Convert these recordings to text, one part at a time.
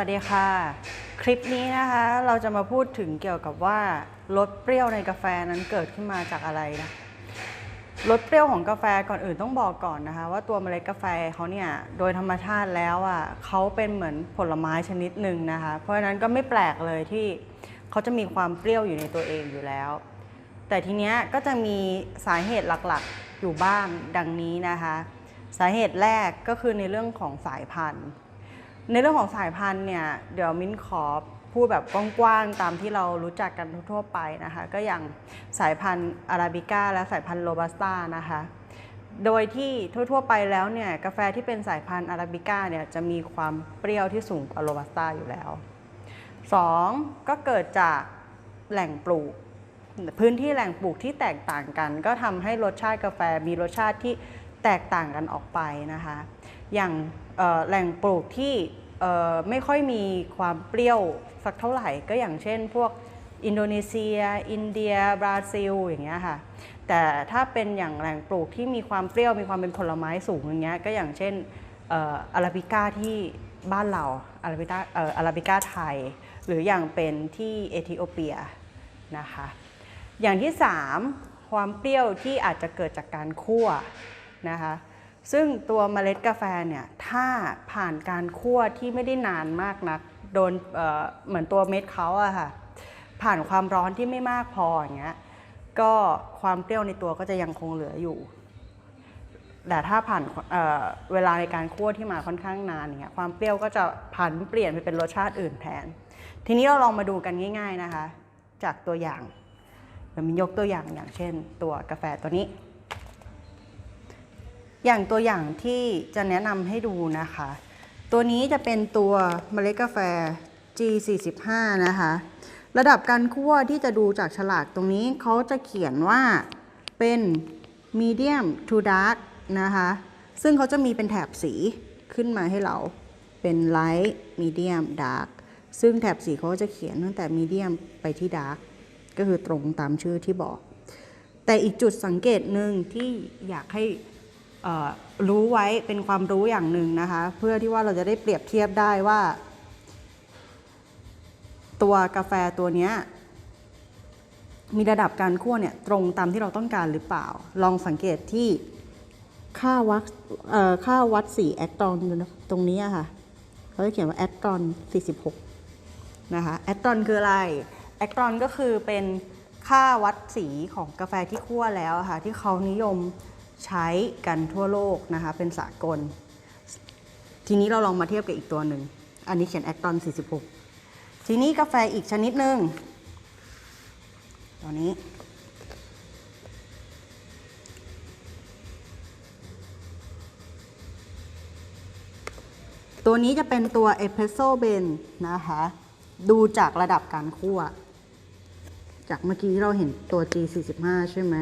วัสดีค่ะ คลิปนี้นะคะเราจะมาพูดถึงเกี่ยวกับว่ารสเปรี้ยวในกาแฟนั้นเกิดขึ้นมาจากอะไรนะรสเปรี้ยวของกาแฟก่อนอื่นต้องบอกก่อนนะคะ ว่าตัวเมล็ดกาแฟเขาเนี่ยโดยธรรมชาติแล้วอะเขาเป็นเหมือนผลไม้ชนิดหนึ่งนะคะ เพราะฉะนั้นก็ไม่แปลกเลยที่เขาจะมีความเปรี้ยวอยู่ในตัวเองอยู่แล้ว แต่ทีเนี้ยก็จะมีสาเหตุหลักๆอยู่บ้างดังนี้นะคะ สาเหตุแรกก็คือในเรื่องของสายพันธุ์ ในเรื่องของสายพันธุ์เนี่ยเดี๋ยวมิ้นขอพูดแบบกว้างๆตามที่เรารู้จักกันทั่วไปนะคะ ก็อย่างสายพันธุ์อาราบิก้าและสายพันธุ์โรบัสต้านะคะ โดยที่ทั่วๆไปแล้วเนี่ยกาแฟที่เป็นสายพันธุ์อาราบิก้าเนี่ยจะมีความเปรี้ยวที่สูงกว่าโรบัสต้าอยู่แล้ว 2. ก็เกิดจากแหล่งปลูก พื้นที่แหล่งปลูกที่แตกต่างกัน ก็ทำให้รสชาติกาแฟมีรสชาติที่แตกต่างกันออกไปนะคะ อย่างแหล่งปลูกที่ไม่ค่อยมีความเปรี้ยวสักเท่าไหร่ ก็อย่างเช่นพวกอินโดนีเซีย อินเดีย บราซิล อย่างเงี้ยค่ะ แต่ถ้าเป็นอย่างแหล่งปลูกที่มีความเปรี้ยว มีความเป็นผลไม้สูงอย่างเงี้ย ก็อย่างเช่นอาราบิก้าที่บ้านเราอาราบิก้าอาราบิก้าไทย หรืออย่างเป็นที่เอธิโอเปียนะคะ อย่างที่ 3 ความเปรี้ยวที่อาจจะเกิดจากการคั่วนะคะ ซึ่งตัวเมล็ดกาแฟเนี่ยถ้าผ่านการคั่วที่ไม่ได้นานมากนักโดนเเหมือนตัวเม็ดเขาอะค่ะผ่านความร้อนที่ไม่มากพออย่างเงี้ยก็ความเปรี้ยวในตัวก็จะยังคงเหลืออยู่ แต่ถ้าผ่านเเวลาในการคั่วที่มาค่อนข้างนานเงี้ยความเปรี้ยวก็จะผันเปลี่ยนไปเป็นรสชาติอื่นแทน ทีนี้เราลองมาดูกันง่าย ๆนะคะ จากตัวอย่างเดี๋ยวมียกตัวอย่างอย่างเช่น ตัวกาแฟตัวนี้ อย่างตัวอย่างที่จะแนะนำให้ดูนะคะ ตัวนี้จะเป็นตัวเมล็ดกาแฟ G45 นะคะ ระดับการคั่วที่จะดูจากฉลากตรงนี้เขาจะเขียนว่าเป็น medium to dark นะคะ ซึ่งเขาจะมีเป็นแถบสีขึ้นมาให้เราเป็น light medium dark ซึ่งแถบสีเขาจะเขียนตั้งแต่ medium ไปที่ dark ก็คือตรงตามชื่อที่บอก แต่อีกจุดสังเกตหนึ่งที่อยากให้ รู้ไว้เป็นความรู้อย่างหนึ่งนะคะ เพื่อที่ว่าเราจะได้เปรียบเทียบได้ว่า ตัวกาแฟตัวนี้มีระดับการคั่วเนี่ยตรงตามที่เราต้องการหรือเปล่า ลองสังเกตที่ค่าวัดค่าวัดสีแอคตรอนตรงนี้ค่ะเขาจะเขียนว่าแอคตรอน 46 นะคะแอคตรอนคืออะไรแอคตรอนก็คือเป็นค่าวัดสีของกาแฟที่คั่วแล้วค่ะ ที่เขานิยม ใช้กันทั่วโลกนะคะเป็นสากล ทีนี้เราลองมาเทียบกับอีกตัวหนึ่ง อันนี้เขียนแอคตอน 46 ทีนี้กาแฟอีกชนิดหนึ่งตัวนี้ ตัวนี้จะเป็นตัวเอสเพรสโซเบนนะคะ ดูจากระดับการคั่ว จากเมื่อกี้เราเห็นตัว G45 ใช่ไหม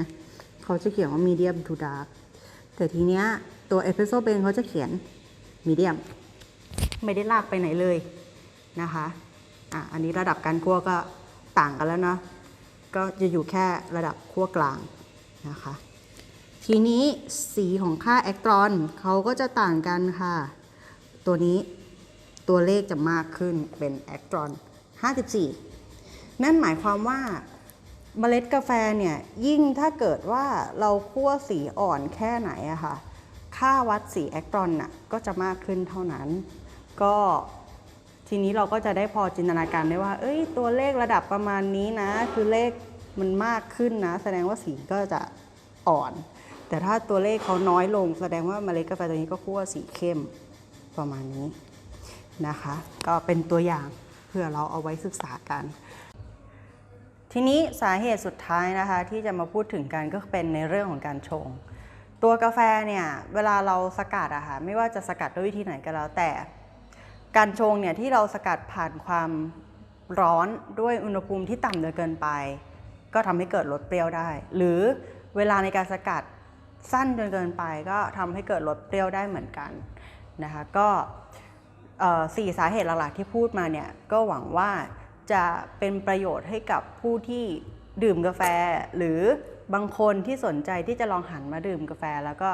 เขาจะเขียนว่า medium to dark แต่ทีเนี้ยตัวเอสเพรสโซเบนเขาจะเขียน medium ไม่ได้ลากไปไหนเลยนะคะอะอันนี้ระดับการคั่วก็ต่างกันแล้วเนาะก็จะอยู่แค่ระดับคั่วกลางนะคะ ทีนี้สีของค่าแอคตรอนเขาก็จะต่างกันค่ะ ตัวนี้ตัวเลขจะมากขึ้นเป็นแอคตรอน54 นั่นหมายความว่า เมล็ดกาแฟเนี่ยยิ่งถ้าเกิดว่าเราคั่วสีอ่อนแค่ไหนอะค่ะ ค่าวัดสีแอคตรอนน่ะก็จะมากขึ้นเท่านั้น ก็ทีนี้เราก็จะได้พอจินตนาการได้ว่า เอ้ย ตัวเลขระดับประมาณนี้นะ คือเลขมันมากขึ้นนะ แสดงว่าสีก็จะอ่อน แต่ถ้าตัวเลขเขาน้อยลง แสดงว่าเมล็ดกาแฟตัวนี้ก็คั่วสีเข้มประมาณนี้นะคะ ก็เป็นตัวอย่างเพื่อเราเอาไว้ศึกษากัน ทีนี้สาเหตุสุดท้ายนะคะ ที่จะมาพูดถึงกันก็เป็นในเรื่องของการชง ตัวกาแฟเนี่ยเวลาเราสกัดอะค่ะไม่ว่าจะสกัดด้วยวิธีไหนก็แล้วแต่ การชงเนี่ยที่เราสกัดผ่านความร้อนด้วยอุณหภูมิที่ต่ำเกินไป ก็ทำให้เกิดรสเปรี้ยวได้ หรือเวลาในการสกัดสั้นจนเกินไป ก็ทำให้เกิดรสเปรี้ยวได้เหมือนกันนะคะก็สี่สาเหตุหลักๆที่พูดมาเนี่ยก็หวังว่า จะเป็นประโยชน์ให้กับผู้ที่ดื่มกาแฟ หรือบางคนที่สนใจที่จะลองหันมาดื่มกาแฟ แล้วก็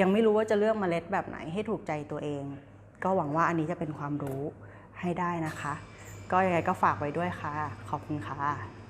ยังไม่รู้ว่าจะเลือกเมล็ดแบบไหนให้ถูกใจตัวเอง ก็หวังว่าอันนี้จะเป็นความรู้ใหให้ได้นะคะ ก็ยังไงก็ฝากไว้ด้วยค่ะ ขอบคุณค่ะ